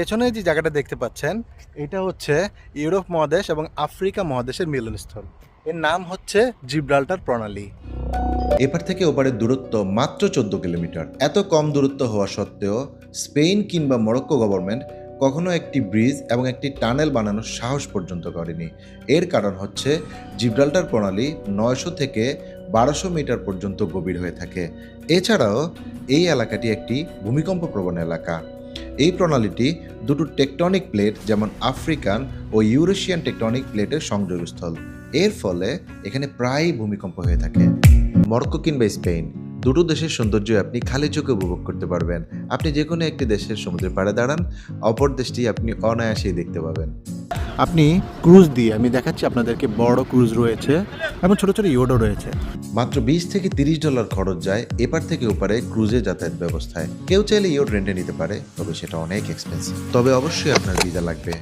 পেছনে যে জায়গাটা দেখতে পাচ্ছেন, এটা হচ্ছে ইউরোপ মহাদেশ এবং আফ্রিকা মহাদেশের মিলনস্থল। এর নাম হচ্ছে জিব্রাল্টার প্রণালী। এপার থেকে ওপারের দূরত্ব মাত্র চোদ্দ কিলোমিটার। এত কম দূরত্ব হওয়া সত্ত্বেও স্পেন কিংবা মরক্কো গভর্নমেন্ট কখনো একটি ব্রিজ এবং একটি টানেল বানানোর সাহস পর্যন্ত করেনি। এর কারণ হচ্ছে জিব্রাল্টার প্রণালী নয়শো থেকে বারোশো মিটার পর্যন্ত গভীর হয়ে থাকে। এছাড়াও এই এলাকাটি একটি ভূমিকম্প প্রবণ এলাকা। এই প্রণালীটি দুটো টেকটনিক প্লেট যেমন আফ্রিকান ও ইউরেশিয়ান টেকটনিক প্লেটের সংযোগস্থল। এর ফলে এখানে প্রায়ই ভূমিকম্প হয়ে থাকে। মরক্কো কিংবা স্পেন, দুটো দেশের সৌন্দর্য আপনি খালি চোখে উপভোগ করতে পারবেন। আপনি যে কোনো একটি দেশের সমুদ্রের পাড়ে দাঁড়ান, অপর দেশটি আপনি অনায়াসেই দেখতে পাবেন। আপনি ক্রুজ দিয়ে, আমি দেখাচ্ছি আপনাদেরকে বড় ক্রুজ রয়েছে। এবং ছোট ছোট ইয়োডো রয়েছে। মাত্র বিশ থেকে তিরিশ ডলার খরচ যায় এপার থেকে ওপারে ক্রুজে যাতায়াত ব্যবস্থায়। কেউ চাইলে ইয়োর রেন্টে নিতে পারে, তবে সেটা অনেক এক্সপেন্সিভ তবে অবশ্যই আপনার ভিসা লাগবে।